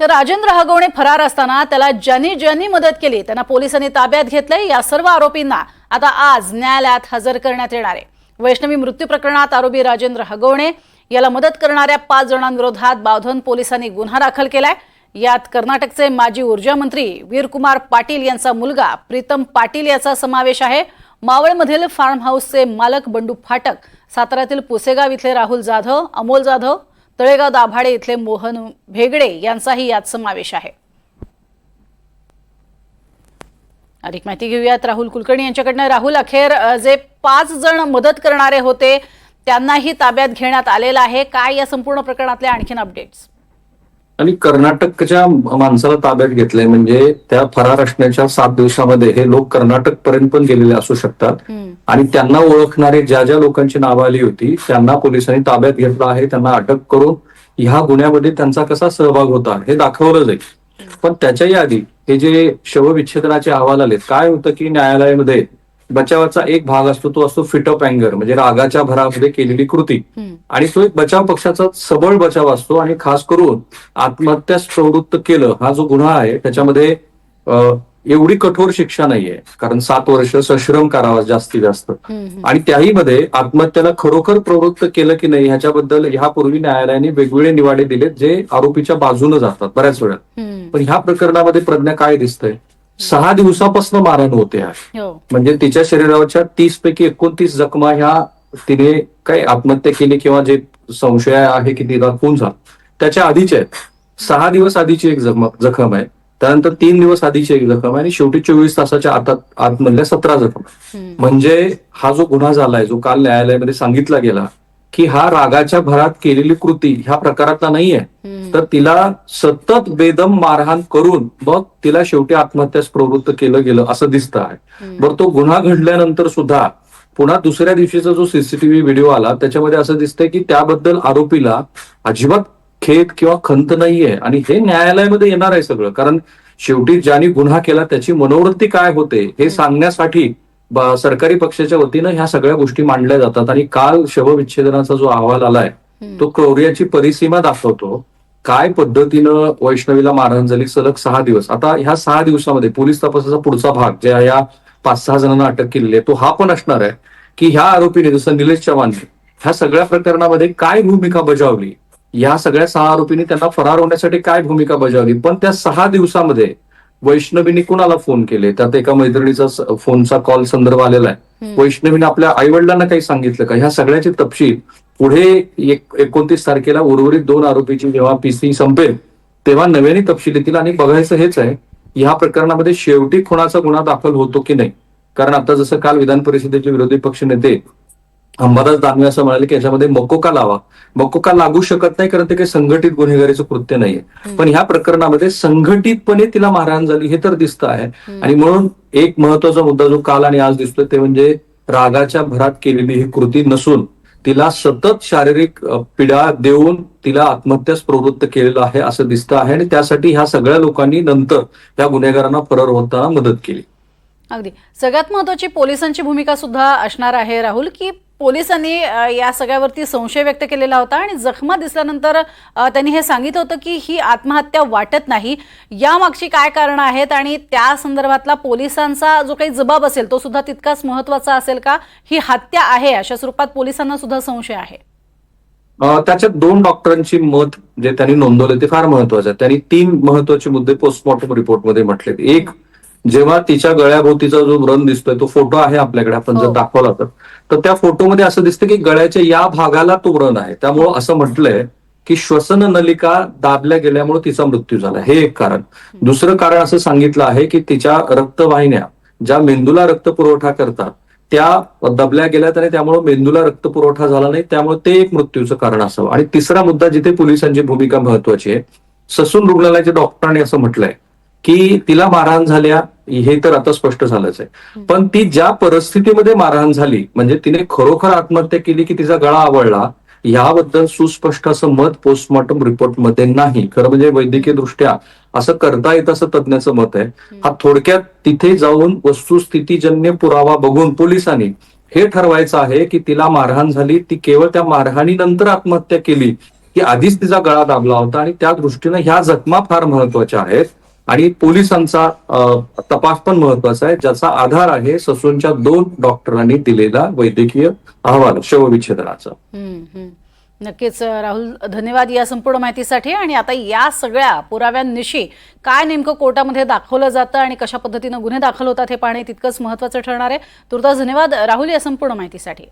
तर राजेंद्र हगवणे फरार असताना त्याला ज्यांनी ज्यांनी मदत केली त्यांना पोलिसांनी ताब्यात घेतलंय. या सर्व आरोपींना आता आज न्यायालयात हजर करण्यात येणार आहे. वैष्णवी मृत्यू प्रकरणात आरोपी राजेंद्र हगवणे याला मदत करणाऱ्या पाच जणांविरोधात बावधन पोलिसांनी गुन्हा दाखल केलाय. यात कर्नाटकचे माजी ऊर्जा मंत्री वीरकुमार पाटील यांचा मुलगा प्रीतम पाटील याचा समावेश आहे. मावळमधील फार्म हाऊसचे मालक बंडू फाटक साताऱ्यातील पुसेगाव इथले राहुल जाधव अमोल जाधव तळेगाव दाभाडे इथले मोहन भेगडे यांचाही यात समावेश आहे. अधिक माहिती घेऊयात. राहुल कुलकर्णी यांच्याकडनं. राहुल अखेर जे पाच जण मदत करणारे होते त्यांनाही ताब्यात घेण्यात आलेलं आहे. काय या संपूर्ण प्रकरणातले आणखीन अपडेट्स आणि कर्नाटकच्या माणसाला ताब्यात घेतलंय म्हणजे त्या फरार असण्याच्या सात दिवसामध्ये हे लोक कर्नाटक पर्यंत पण गेलेले असू शकतात. आणि त्यांना ओळखणारे ज्या ज्या लोकांची नावं आली होती त्यांना पोलिसांनी ताब्यात घेतलं आहे त्यांना अटक करून ह्या गुन्ह्यामध्ये त्यांचा कसा सहभाग होता हे दाखवलं जाईल पण त्याच्याही आधी हे जे शवविच्छेदनाचे अहवाल आले काय होतं की न्यायालयामध्ये बचावाचा एक भाग असतो तो असतो फिट अप अँगर म्हणजे रागाच्या भरामध्ये केलेली कृती. आणि तो एक बचाव पक्षाचा सबळ बचाव असतो आणि खास करून आत्महत्यास प्रवृत्त केलं हा जो गुन्हा आहे त्याच्यामध्ये एवढी कठोर शिक्षा नाहीये. कारण सात वर्ष सश्रम करावा जास्तीत जास्त. आणि त्याही मध्ये आत्महत्येला खरोखर प्रवृत्त केलं की नाही ह्याच्याबद्दल ह्यापूर्वी न्यायालयाने वेगवेगळे निवाडे दिलेत जे आरोपीच्या बाजूने जातात बऱ्याच वेळा. पण ह्या प्रकरणामध्ये प्रज्ञा काय दिसतंय? सहा दिवसापासून मारण होते आहे हो. म्हणजे तिच्या शरीरावरच्या तीस पैकी एकोणतीस जखमा ह्या तिने काय आत्महत्या केली किंवा जे संशय आहे की तिला खून झाला. त्याच्या आधीचे आहेत. सहा दिवस आधीची एक जखम आहे. त्यानंतर तीन दिवस आधीची एक जखम आणि शेवटी चोवीस तासाच्या आतात आतमधल्या सतरा जखम. म्हणजे हा जो गुन्हा झालाय जो काल न्यायालयामध्ये सांगितला गेला की हा रागाच्या भरात केलेली कृती ह्या प्रकारातला नाहीये. तर तिला सतत बेदम मारहाण करून मग तिला शेवटी आत्महत्यास प्रवृत्त केलं गेलं असं दिसतं आहे. बरं तो गुन्हा घडल्यानंतर सुद्धा पुन्हा दुसऱ्या दिवशीचा जो सीसीटीव्ही व्हिडिओ आला त्याच्यामध्ये असं दिसतंय की त्याबद्दल आरोपीला अजिबात खेद किंवा खंत नाहीये. आणि हे न्यायालयामध्ये येणार आहे सगळं. कारण शेवटी ज्यांनी गुन्हा केला त्याची मनोवृत्ती काय होते हे सांगण्यासाठी सरकारी पक्षाच्या वतीनं ह्या सगळ्या गोष्टी मांडल्या जातात. आणि काल शवविच्छेदनाचा जो अहवाल आलाय तो क्रौर्याची परिसीमा दाखवतो. काय पद्धतीनं वैष्णवीला मारहाण झाली सलग सहा दिवस. आता ह्या सहा दिवसामध्ये पोलीस तपासाचा पुढचा भाग जे या पाच सहा जणांना अटक केलेली आहे तो हा पण असणार आहे की ह्या आरोपीने जसं निलेश चव्हाण ह्या सगळ्या प्रकरणामध्ये काय भूमिका बजावली? या सगळ्या सहा आरोपींनी त्यांना फरार होण्यासाठी काय भूमिका बजावली? पण त्या सहा दिवसामध्ये वैष्णवीने कुणाला फोन केले? त्यात एका मैत्रिणीचा फोनचा कॉल संदर्भ आलेला आहे वैष्णवीने आपल्या आई वडिलांना काही सांगितलं का? ह्या सगळ्याचे तपशील पुढे एक- एकोणतीस तारखेला उर्वरित दोन आरोपीची जेव्हा पीसी संपेल तेव्हा नव्याने तपशील येतील. आणि बघायचं हेच आहे ह्या प्रकरणामध्ये शेवटी खुणाचा गुन्हा दाखल होतो की नाही? कारण आता जसं काल विधान परिषदेचे विरोधी पक्ष नेते अंबादास दानवे असं म्हणाले की याच्यामध्ये मकोका लावा. मकोका लागू शकत नाही कारण ते काही संघटित गुन्हेगारीचं कृत्य नाहीये. पण ह्या प्रकरणामध्ये संघटितपणे तिला मारहाण झाली हे तर दिसतं आहे. आणि म्हणून एक महत्त्वाचा मुद्दा जो काल आणि आज दिसतोय ते म्हणजे रागाच्या भरात केलेली ही कृती नसून तिला सतत शारीरिक पीडा देऊन तिला आत्महत्यास प्रवृत्त केलेलं आहे असं दिसतं आहे. आणि त्यासाठी ह्या सगळ्या लोकांनी नंतर त्या गुन्हेगारांना फरार होताना मदत केली. अगदी. सगळ्यात महत्वाची पोलिसांची भूमिका सुद्धा असणार आहे राहुल की पोलिसांनी या सगळ्यावरती संशय व्यक्त केलेला होता आणि जखमा दिसल्यानंतर त्यांनी हे सांगितलं होतं की ही आत्महत्या वाटत नाही. यामागची काय कारणं आहेत आणि त्या संदर्भातला पोलिसांचा जो काही जबाब असेल तो सुद्धा तितकाच महत्त्वाचा असेल का? ही हत्या आहे अशा स्वरूपात पोलिसांना सुद्धा संशय आहे. त्याच्यात दोन डॉक्टरांची मत जे त्यांनी नोंदवले ते फार महत्वाचं आहे. त्यांनी तीन महत्त्वाचे मुद्दे पोस्टमॉर्टम रिपोर्टमध्ये म्हटले एक जेव्हा तिच्या गळ्याभोवतीचा जो व्रण दिसतोय तो फोटो आहे आपल्याकडे आपण जर हो. दाखवला तर. तर त्या फोटोमध्ये असं दिसतं की गळ्याच्या या भागाला तो व्रण आहे. त्यामुळं असं म्हटलंय की श्वसन नलिका दाबल्या गेल्यामुळे तिचा मृत्यू झाला. हे एक कारण. दुसरं कारण असं सांगितलं आहे की तिच्या रक्तवाहिन्या ज्या मेंदूला रक्त पुरवठा करतात त्या दबल्या गेल्यात आणि त्यामुळे मेंदूला रक्त पुरवठा झाला नाही. त्यामुळे ते एक मृत्यूचं कारण असावं. आणि तिसरा मुद्दा जिथे पोलिसांची भूमिका महत्वाची आहे ससून रुग्णालयाच्या डॉक्टरांनी असं म्हटलंय की तिला मारहाण झाल्या हे तर आता स्पष्ट झालंच आहे. पण ती ज्या परिस्थितीमध्ये मारहाण झाली म्हणजे तिने खरोखर आत्महत्या केली की तिचा गळा आवडला याबद्दल सुस्पष्ट असं मत पोस्टमॉर्टम रिपोर्टमध्ये नाही. खरं म्हणजे वैद्यकीय दृष्ट्या असं करता येत असं तज्ञाचं मत आहे. हा थोडक्यात तिथे जाऊन वस्तुस्थितीजन्य पुरावा बघून पोलिसांनी हे ठरवायचं आहे की तिला मारहाण झाली ती केवळ त्या मारहाणीनंतर आत्महत्या केली की आधीच तिचा गळा दाबला होता. आणि त्या दृष्टीनं ह्या जखमा फार महत्त्वाच्या आहेत. आणि पोलिसांचा तपास पण महत्त्वाचा आहे. ज्याचा आधार आहे ससूनच्या दोन डॉक्टरांनी दिलेला वैद्यकीय अहवाल शवविच्छेदनाचा. नक्कीच राहुल धन्यवाद या संपूर्ण माहितीसाठी. आणि आता या सगळ्या पुराव्यांनिशी काय नेमकं कोर्टामध्ये दाखवलं जातं आणि कशा पद्धतीनं गुन्हे दाखल होतात हे पाहणे तितकंच महत्वाचं ठरणार आहे. तुर्तास धन्यवाद राहुल या संपूर्ण माहितीसाठी.